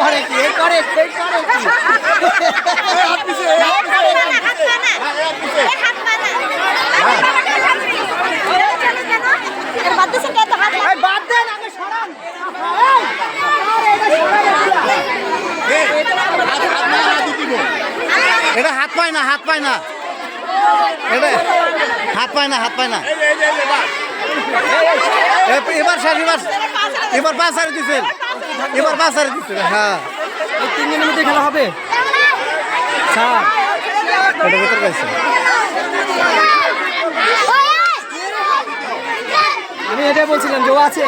করে কি? এই করে এই করে কি? এটা হাত পায় না, হাত পায় না। এটা হাত পায় না, হাত পায় না। এবার স্যার এবার। এবার পাঁচ হারে দিচ্ছেন এবার পাঁচ হারে দিচ্ছেন হ্যাঁ। এই তিন দিনের মধ্যে খেলা হবে? স্যার। এটা ভেতর পাইছে আমি এটাই বলছিলাম যে ও আছে?